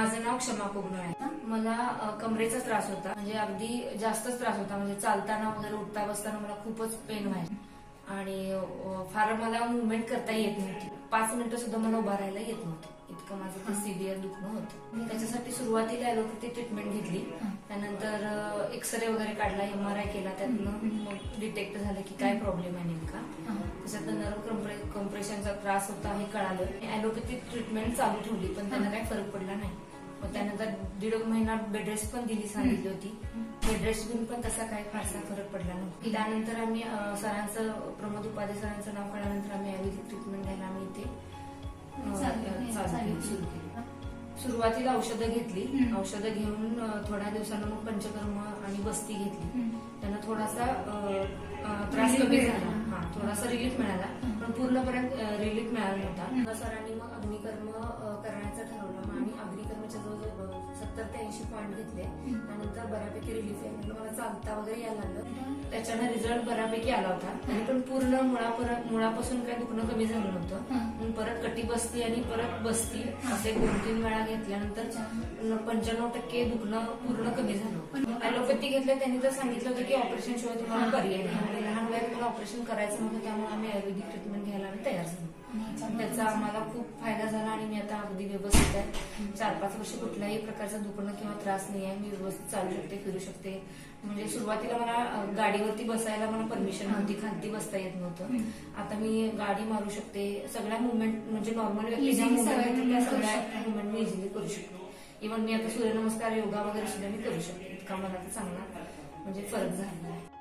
माझं नाव क्षमा कोगनळ आहे. मला कमरेचा त्रास होता. म्हणजे अगदी जास्तच त्रास होता. म्हणजे चालताना वगैरे उठता बसताना मला खूपच पेन व्हायचं. आणि फार मला मुवमेंट करता येत नव्हती. पाच मिनिटं सुद्धा मला उभा राहायला येत नव्हतं. इतकं माझं ते सिव्हिअर दुखणं होतं. त्याच्यासाठी सुरुवातीला ॲलोपॅथी ट्रीटमेंट घेतली. त्यानंतर एक्सरे वगैरे काढला एम आर आय केला. त्यातनं डिटेक्ट झालं की काय प्रॉब्लेम आहे नेमका. त्याच्यात नर्व कम्प्रे- कम्प्रेशनचा त्रास होता हे कळालं. ॲलोपॅथी ट्रीटमेंट चालू ठेवली पण त्यांना काही फरक दीड महिना बेड रेस्ट पण दिली सांगितली होती. बेड रेस्ट घेऊन पण तसा काही फारसा फरक पडला नव्हता त्यानंतर आम्ही सरांचं प्रमोद उपाध्ये सरांचं नाव कळल्यानंतर आम्ही आयुर्वेदिक ट्रीटमेंट घ्यायला आम्ही इथे सुरू केली. सुरुवातीला औषधं घेतली. औषधं घेऊन थोड्या दिवसानं मग पंचकर्म आणि बस्ती घेतली. त्यांना थोडासा त्रास कमी. झाला. हा थोडासा रिलीफ मिळाला. पण पूर्णपणे रिलीफ मिळाला नव्हता. सरांनी मग अग्निकर्म करण्याचं ठरवलं. मग आम्ही अग्निकर्मच्या जवळ सत्तर ते ऐंशी पॉईंट घेतले त्यानंतर बऱ्यापैकी रिलीफ आहे. म्हणजे मला चालता वगैरे यायला लागलं. त्याच्यानं रिझल्ट बऱ्यापैकी आला होता. तरी पण पूर्ण मुळापर्यंत मुळापासून काही दुखणं कमी झालं नव्हतं. परत कटी बसती आणि परत बसती. असे दोन तीन वेळा घेतल्यानंतर पंच्याण्णव टक्के दुखणं पूर्ण कमी झालं ऍलोपॅथी घेतलं त्यांनी तर सांगितलं होतं की ऑपरेशन शिवाय तुम्हाला पर्याय नाही. आणि लहान वयात मला ऑपरेशन करायचं नव्हतं त्यामुळे आम्ही आयुर्वेदिक ट्रीटमेंट घ्यायला आम्ही तयार झालो. त्याचा आम्हाला खूप फायदा झाला आणि मी आता अगदी व्यवस्थित आहे. चार पाच वर्ष कुठल्याही प्रकारचा दुखणं किंवा त्रास नाही आहे. मी व्यवस्थित चालू शकते फिरू शकते. म्हणजे सुरुवातीला मला गाडीवरती बसायला मला परमिशन नव्हती. खालती बसता येत नव्हतं. आता मी गाडी मारू शकते. सगळ्या मुवमेंट म्हणजे नॉर्मल व्यक्ती सगळ्या. मुवमेंट मी इझिली करू शकते. इव्हन मी आता सूर्यनमस्कार योगा वगैरे सुद्धा मी करू शकते. इतका मला आता चांगला म्हणजे फरक झालेला आहे.